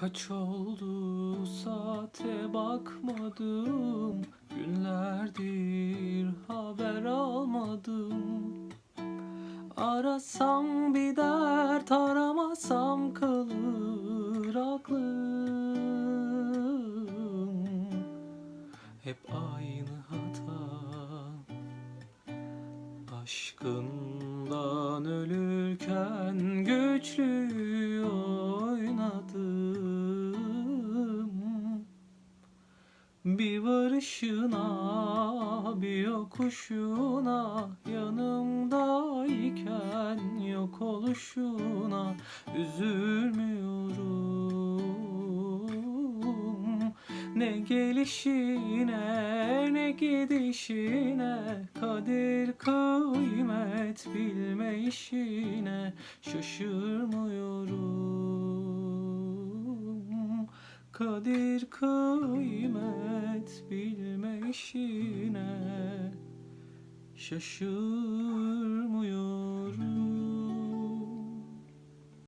Kaç oldu saate bakmadım. Günlerdir haber almadım. Arasam bir dert aramasam kalır aklım. Hep aynı hata. Aşkından ölürken güçlü Bir varışına bir yokuşuna Yanımdayken yok oluşuna Üzülmüyorum. Ne gelişine ne gidişine Kadir kıymet bilme işine Şaşırmıyorum Kadir kıymet bilme işine Şaşırmıyor.